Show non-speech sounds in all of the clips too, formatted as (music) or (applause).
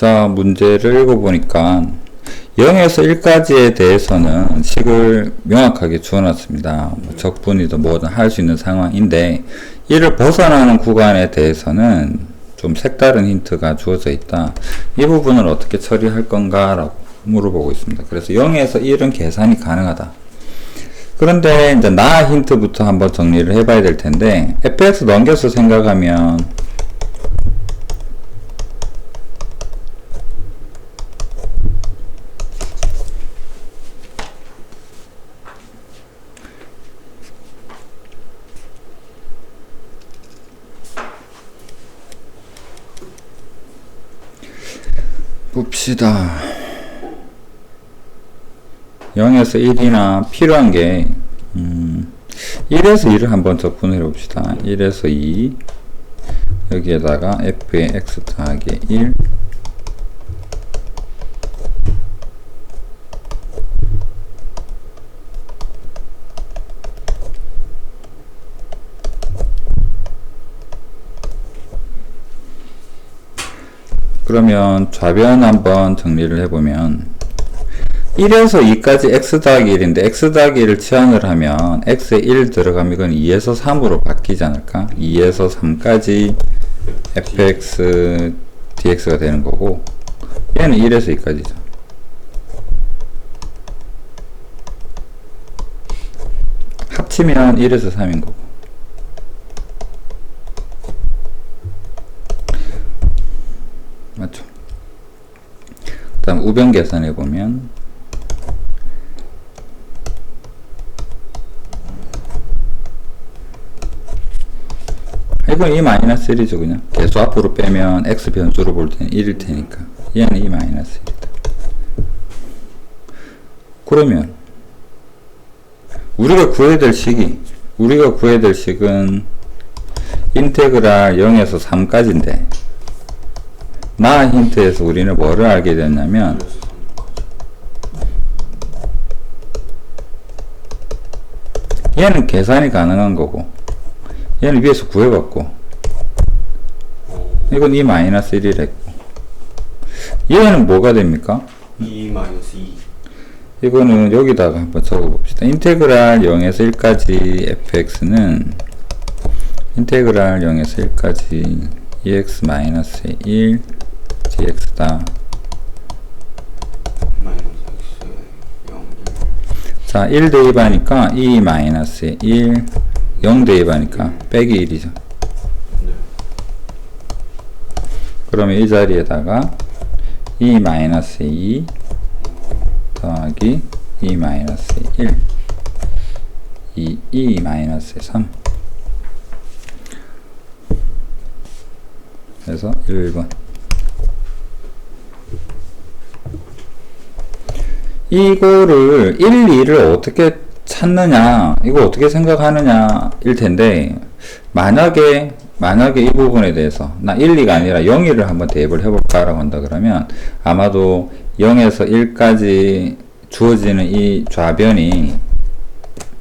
자, 문제를 읽어보니까 0에서 1까지에 대해서는 식을 명확하게 주어놨습니다. 뭐 적분이든 뭐든 할 수 있는 상황인데 이를 벗어나는 구간에 대해서는 좀 색다른 힌트가 주어져 있다. 이 부분을 어떻게 처리할 건가 라고 물어보고 있습니다. 그래서 0에서 1은 계산이 가능하다. 그런데 이제 나 힌트부터 한번 정리를 해봐야 될 텐데 fx 넘겨서 생각하면 봅시다. 0에서 1이나 필요한 게, 음, 1에서 2를 한번 적분해 봅시다. 1에서 2. 여기에다가 f의 x 더하기 1. 그러면 좌변 한번 정리를 해보면 1에서 2까지 x 더하기 1인데 x 더하기 1을 치환을 하면 x에 1 들어가면 이건 2에서 3으로 바뀌지 않을까? 2에서 3까지 fx dx가 되는 거고 얘는 1에서 2까지죠. 합치면 1에서 3인 거고 맞죠? 그 다음 우변 계산해 보면 이건 2 마이너스 1이죠 그냥. 계수 앞으로 빼면 x 변수로 볼 때는 1일 테니까. 얘는 2 마이너스 1이다. 그러면 우리가 구해야 될 식이 우리가 구해야 될 식은 인테그랄 0에서 3까지인데 나 힌트에서 우리는 뭐를 알게 됐냐면 얘는 계산이 가능한 거고 얘는 위에서 구해봤고 이건 2 마이너스 1이랬고 얘는 뭐가 됩니까? 2 마이너스 2 이거는 여기다가 한번 적어봅시다. 인테그랄 0에서 1까지 fx는 인테그랄 0에서 1까지 2x 마이너스 1 dx다. 마이너스 x 0 자, 1 대입하니까 2 마이너스 1, 0 대입하니까 빼기 1이죠. 1 네. 그러면 이 자리에다가 2 마이너스 2 더하기 2 마이너스 1 2, 2 마이너스 3 그래서 1번 이거를 1, 2를 어떻게 찾느냐 이거 어떻게 생각하느냐 일 텐데 만약에 만약에 이 부분에 대해서 나 1, 2가 아니라 0, 1을 한번 대입을 해볼까 라고 한다 그러면 아마도 0에서 1까지 주어지는 이 좌변이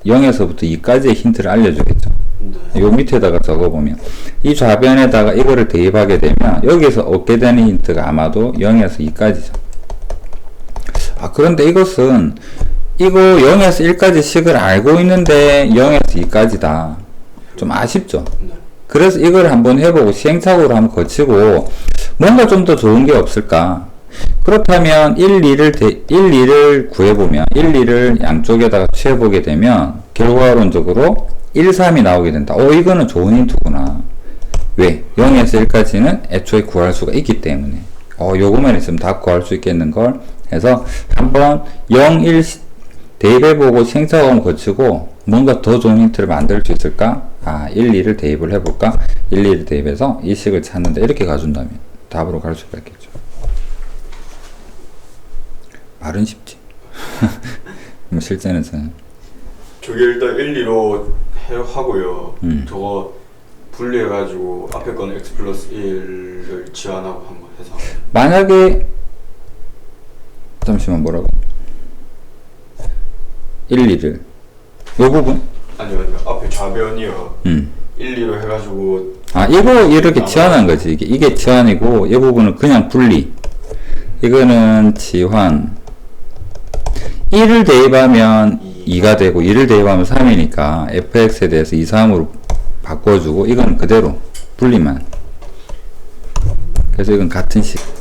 0에서부터 2까지의 힌트를 알려주겠죠 네. 요 밑에다가 적어보면 이 좌변에다가 이거를 대입하게 되면 여기서 얻게 되는 힌트가 아마도 0에서 2까지죠 아 그런데 이것은 이거 0에서 1까지 식을 알고 있는데 0에서 2까지다. 좀 아쉽죠? 네. 그래서 이걸 한번 해보고 시행착오를 한번 거치고 뭔가 좀 더 좋은 게 없을까? 그렇다면 1, 2를 대, 1, 2를 구해보면 1, 2를 양쪽에다가 취해보게 되면 결과론적으로 1, 3이 나오게 된다. 어 이거는 좋은 힌트구나. 왜? 0에서 1까지는 애초에 구할 수가 있기 때문에. 어 요거만 있으면 다 구할 수 있겠는걸 해서 한번 0, 1 시- 대입해보고 시행착오를 거치고 뭔가 더 좋은 힌트를 만들 수 있을까? 아 1, 2를 대입을 해볼까? 1, 2를 대입해서 이 식을 찾는다 이렇게 가준다면 답으로 갈 수가 있겠죠 말은 쉽지 (laughs) 뭐 실전에서는 저게 일단 1, 2로 해 하고요 음. 저거 분리해가지고 앞에 거는 x 플러스 1을 지원하고 한번 해서 만약에 잠시만 뭐라고? 1, 2를 요 부분? 아니 아니 앞에 좌변이요 음. 1, 2로 해가지고 아 이거 이렇게 지환한 거지 이게, 이게 지환이고 이 부분은 그냥 분리 이거는 지환 1을 대입하면 2. 가 되고 2를 대입하면 3이니까 fx에 대해서 2, 3으로 바꿔주고 이건 그대로 분리만 그래서 이건 같은 식